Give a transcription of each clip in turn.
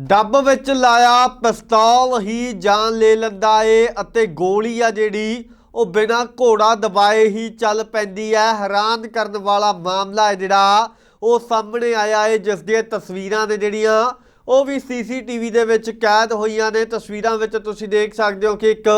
ਡੱਬ ਵਿੱਚ ਲਾਇਆ ਪਿਸਤੌਲ ਹੀ ਜਾਨ ਲੈ ਲੈਂਦਾ ਏ ਅਤੇ ਗੋਲੀ ਆ ਜਿਹੜੀ, ਉਹ ਬਿਨਾਂ ਘੋੜਾ ਦਬਾਏ ਹੀ ਚੱਲ ਪੈਂਦੀ ਹੈ। ਹੈਰਾਨ ਕਰਨ ਵਾਲਾ ਮਾਮਲਾ ਹੈ ਜਿਹੜਾ, ਉਹ ਸਾਹਮਣੇ ਆਇਆ ਏ, ਜਿਸ ਦੀਆਂ ਤਸਵੀਰਾਂ ਨੇ ਜਿਹੜੀਆਂ, ਉਹ ਵੀ ਸੀਸੀਟੀਵੀ ਦੇ ਵਿੱਚ ਕੈਦ ਹੋਈਆਂ ਨੇ। ਤਸਵੀਰਾਂ ਵਿੱਚ ਤੁਸੀਂ ਦੇਖ ਸਕਦੇ ਹੋ ਕਿ ਇੱਕ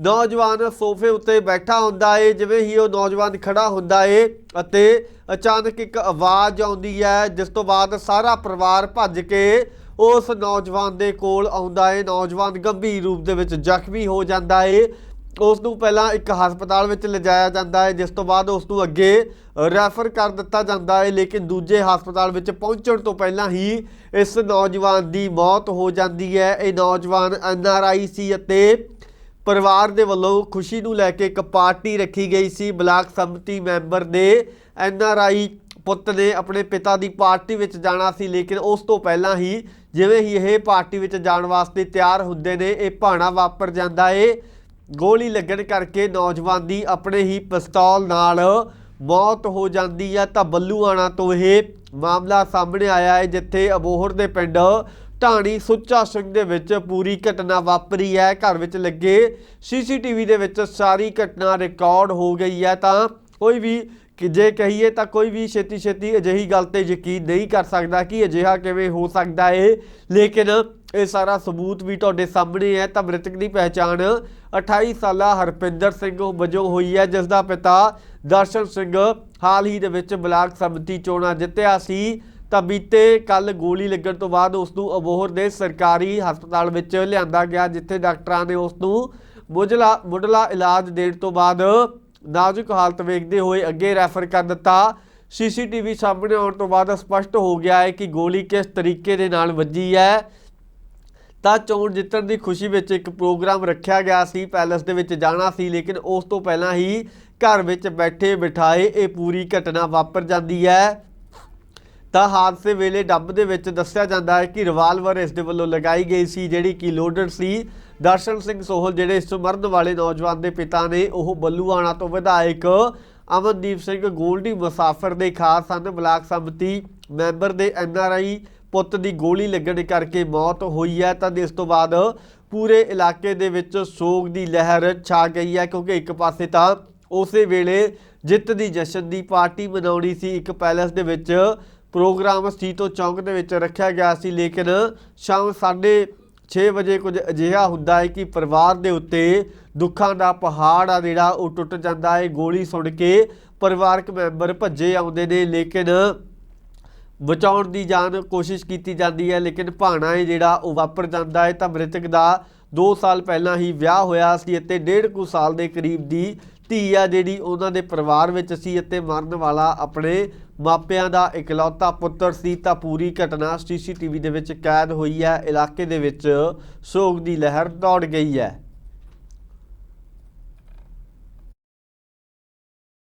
ਨੌਜਵਾਨ ਸੋਫੇ ਉੱਤੇ ਬੈਠਾ ਹੁੰਦਾ ਏ, ਜਿਵੇਂ ਹੀ ਉਹ ਨੌਜਵਾਨ ਖੜਾ ਹੁੰਦਾ ਏ ਅਤੇ ਅਚਾਨਕ ਇੱਕ ਆਵਾਜ਼ ਆਉਂਦੀ ਹੈ, ਜਿਸ ਤੋਂ ਬਾਅਦ ਸਾਰਾ ਪਰਿਵਾਰ ਭੱਜ ਕੇ ਉਸ ਨੌਜਵਾਨ ਦੇ ਕੋਲ ਆਉਂਦਾ ਏ। ਨੌਜਵਾਨ ਗੰਭੀਰ ਰੂਪ ਦੇ ਵਿੱਚ ਜ਼ਖਮੀ ਹੋ ਜਾਂਦਾ ਏ। ਉਸ ਨੂੰ ਪਹਿਲਾਂ ਇੱਕ ਹਸਪਤਾਲ ਵਿੱਚ ਲਿਜਾਇਆ ਜਾਂਦਾ ਹੈ ਜਿਸ ਤੋਂ ਬਾਅਦ ਉਸ ਨੂੰ ਅੱਗੇ ਰੈਫਰ ਕਰ ਦਿੱਤਾ ਜਾਂਦਾ ਹੈ ਲੇਕਿਨ ਦੂਜੇ ਹਸਪਤਾਲ ਵਿੱਚ ਪਹੁੰਚਣ ਤੋਂ ਪਹਿਲਾਂ ਹੀ ਇਸ ਨੌਜਵਾਨ ਦੀ ਮੌਤ ਹੋ ਜਾਂਦੀ ਹੈ ਇਹ ਨੌਜਵਾਨ ਐੱਨ ਆਰ ਆਈ ਸੀ ਅਤੇ ਪਰਿਵਾਰ ਦੇ ਵੱਲੋਂ ਖੁਸ਼ੀ ਨੂੰ ਲੈ ਕੇ ਇੱਕ ਪਾਰਟੀ ਰੱਖੀ ਗਈ ਸੀ। ਬਲਾਕ ਸੰਮਤੀ ਮੈਂਬਰ ਦੇ ਆਈ ਪੁੱਤ ਨੇ ਆਪਣੇ ਪਿਤਾ ਦੀ ਪਾਰਟੀ ਵਿੱਚ ਜਾਣਾ ਸੀ, ਲੇਕਿਨ ਉਸ ਤੋਂ ਪਹਿਲਾਂ ਹੀ ਜਿਵੇਂ ਹੀ ਇਹ ਪਾਰਟੀ ਵਿੱਚ ਜਾਣ ਵਾਸਤੇ ਤਿਆਰ ਹੁੰਦੇ ਨੇ, ਇਹ ਭਾਣਾ ਵਾਪਰ ਜਾਂਦਾ ਏ। ਗੋਲੀ ਲੱਗਣ ਕਰਕੇ ਨੌਜਵਾਨ ਦੀ ਆਪਣੇ ਹੀ ਪਿਸਤੌਲ ਨਾਲ ਮੌਤ ਹੋ ਜਾਂਦੀ ਹੈ ਤਾਂ ਬੱਲੂਆਣਾ ਤੋਂ ਇਹ ਮਾਮਲਾ ਸਾਹਮਣੇ ਆਇਆ ਹੈ ਜਿੱਥੇ ਅਬੋਹਰ ਦੇ ਪਿੰਡ ਢਾਣੀ ਸੁੱਚਾ ਸਿੰਘ ਦੇ ਵਿੱਚ ਪੂਰੀ ਘਟਨਾ ਵਾਪਰੀ ਹੈ। ਘਰ ਵਿੱਚ ਲੱਗੇ ਸੀਸੀਟੀਵੀ ਦੇ ਵਿੱਚ ਸਾਰੀ ਘਟਨਾ ਰਿਕਾਰਡ ਹੋ ਗਈ ਹੈ। ਤਾਂ ਕੋਈ ਵੀ ਕਿ ਜੇ ਕਹੀਏ ਤਾਂ ਕੋਈ ਵੀ ਛੇਤੀ ਛੇਤੀ ਅਜਿਹੀ ਗੱਲ ਤੇ ਯਕੀਨ ਨਹੀਂ ਕਰ ਸਕਦਾ ਕਿ ਅਜਿਹਾ ਕਿਵੇਂ ਹੋ ਸਕਦਾ ਏ। ਲੇਕਿਨ ਇਹ ਸਾਰਾ ਸਬੂਤ ਵੀ ਤੁਹਾਡੇ ਸਾਹਮਣੇ ਹੈ, ਤਾਂ ਮ੍ਰਿਤਕ ਦੀ ਪਹਿਚਾਣ 28 ਸਾਲਾ ਹਰਪਿੰਦਰ ਸਿੰਘ ਵਜੋਂ ਹੋਈ ਹੈ, ਜਿਸ ਦਾ ਪਿਤਾ ਦਰਸ਼ਨ ਸਿੰਘ ਹਾਲ ਹੀ ਦੇ ਵਿੱਚ ਬਲਾਕ ਸੰਮਤੀ ਚੋਣਾਂ ਜਿੱਤਿਆ ਸੀ। ਤਾਂ ਬੀਤੇ ਕੱਲ ਗੋਲੀ ਲੱਗਣ ਤੋਂ ਬਾਅਦ ਉਸ ਨੂੰ ਅਬੋਹਰ ਦੇ ਸਰਕਾਰੀ ਹਸਪਤਾਲ ਵਿੱਚ ਲਿਆਂਦਾ ਗਿਆ, ਜਿੱਥੇ ਡਾਕਟਰਾਂ ਨੇ ਉਸ ਨੂੰ ਮੁਢਲਾ ਮੁੱਢਲਾ ਇਲਾਜ ਦੇਣ ਤੋਂ ਬਾਅਦ ਨਾਜ਼ੁਕ ਹਾਲਤ ਵੇਖਦੇ ਹੋਏ ਅੱਗੇ ਰੈਫਰ ਕਰ ਦਿੱਤਾ। ਸੀਸੀਟੀਵੀ ਸਾਹਮਣੇ ਆਉਣ ਤੋਂ ਬਾਅਦ ਸਪਸ਼ਟ ਹੋ ਗਿਆ ਹੈ ਕਿ ਗੋਲੀ ਕਿਸ ਤਰੀਕੇ ਦੇ ਨਾਲ ਵੱਜੀ ਹੈ। ਤਾਂ ਚੋਣ ਜਿੱਤਣ ਦੀ ਖੁਸ਼ੀ ਵਿੱਚ ਇੱਕ ਪ੍ਰੋਗਰਾਮ ਰੱਖਿਆ ਗਿਆ ਸੀ, ਪੈਲਸ ਦੇ ਵਿੱਚ ਜਾਣਾ ਸੀ, ਲੇਕਿਨ ਉਸ ਤੋਂ ਪਹਿਲਾਂ ਹੀ ਘਰ ਵਿੱਚ ਬੈਠੇ ਬਿਠਾਏ ਇਹ ਪੂਰੀ ਘਟਨਾ ਵਾਪਰ ਜਾਂਦੀ ਹੈ। ਤਾਂ ਹਾਦਸੇ ਵੇਲੇ ਡੱਬ ਦੇ ਵਿੱਚ ਦੱਸਿਆ ਜਾਂਦਾ ਹੈ ਕਿ ਰਿਵਾਲਵਰ ਇਸ ਦੇ ਵੱਲੋਂ ਲਗਾਈ ਗਈ ਸੀ, ਜਿਹੜੀ ਕਿ ਲੋਡਡ ਸੀ। ਦਰਸ਼ਨ ਸਿੰਘ ਸੋਹਲ ਜਿਹੜੇ ਇਸ ਮਰਨ ਵਾਲੇ ਨੌਜਵਾਨ ਦੇ ਪਿਤਾ ਨੇ, ਉਹ ਬੱਲੂਆਣਾ ਤੋਂ ਵਿਧਾਇਕ ਅਮਨਦੀਪ ਸਿੰਘ ਗੋਲਡੀ ਮੁਸਾਫਰ ਦੇ ਖਾਸ ਹਨ ਬਲਾਕ ਸੰਮਤੀ ਮੈਂਬਰ ਦੇ ਐਨਆਰਆਈ ਪੁੱਤ ਦੀ ਗੋਲੀ ਲੱਗਣ ਕਰਕੇ ਮੌਤ ਹੋਈ ਹੈ। ਤਾਂ ਇਸ ਤੋਂ ਬਾਅਦ ਪੂਰੇ ਇਲਾਕੇ ਦੇ ਵਿੱਚ ਸੋਗ ਦੀ ਲਹਿਰ ਛਾ ਗਈ ਹੈ, ਕਿਉਂਕਿ ਇੱਕ ਪਾਸੇ ਤਾਂ ਉਸੇ ਵੇਲੇ ਜਿੱਤ ਦੀ ਜਸ਼ਨ ਦੀ ਪਾਰਟੀ ਮਨਾਉਣੀ ਸੀ। ਇੱਕ ਪੈਲਸ ਦੇ ਵਿੱਚ ਪ੍ਰੋਗਰਾਮ ਸੀਤੋ ਚੌਂਕ ਦੇ ਵਿੱਚ ਰੱਖਿਆ ਗਿਆ ਸੀ, ਲੇਕਿਨ ਸ਼ਾਮ 6 ਵਜੇ ਕੁਝ ਅਜਿਹਾ ਹੁੰਦਾ ਹੈ ਕਿ ਪਰਿਵਾਰ ਦੇ ਉੱਤੇ ਦੁੱਖਾਂ ਦਾ ਪਹਾੜ ਆ ਜਿਹੜਾ, ਉਹ ਟੁੱਟ ਜਾਂਦਾ ਹੈ। ਗੋਲੀ ਸੁਣ ਕੇ ਪਰਿਵਾਰਕ ਮੈਂਬਰ ਭੱਜੇ ਆਉਂਦੇ ਨੇ, ਲੇਕਿਨ ਬਚਾਉਣ ਦੀ ਜਾਨ ਕੋਸ਼ਿਸ਼ ਕੀਤੀ ਜਾਂਦੀ ਹੈ, ਲੇਕਿਨ ਭਾਣਾ ਹੈ ਜਿਹੜਾ, ਉਹ ਵਾਪਰ ਜਾਂਦਾ ਹੈ। ਤਾਂ ਮ੍ਰਿਤਕ ਦਾ 2 ਸਾਲ ਪਹਿਲਾਂ ਹੀ ਵਿਆਹ ਹੋਇਆ ਸੀ ਅਤੇ ਡੇਢ ਕੁ ਸਾਲ ਦੇ ਕਰੀਬ ਦੀ ਧੀ ਆ ਜਿਹੜੀ ਉਹਨਾਂ ਦੇ ਪਰਿਵਾਰ ਵਿੱਚ ਸੀ ਅਤੇ ਮਰਨ ਵਾਲਾ ਆਪਣੇ ਮਾਪਿਆਂ ਦਾ ਇਕਲੌਤਾ ਪੁੱਤਰ ਸੀ, ਤਾਂ ਪੂਰੀ ਘਟਨਾ ਸੀਸੀਟੀਵੀ ਦੇ ਵਿੱਚ ਕੈਦ ਹੋਈ ਹੈ। ਇਲਾਕੇ ਦੇ ਵਿੱਚ ਸੋਗ ਦੀ ਲਹਿਰ ਦੌੜ ਗਈ ਹੈ।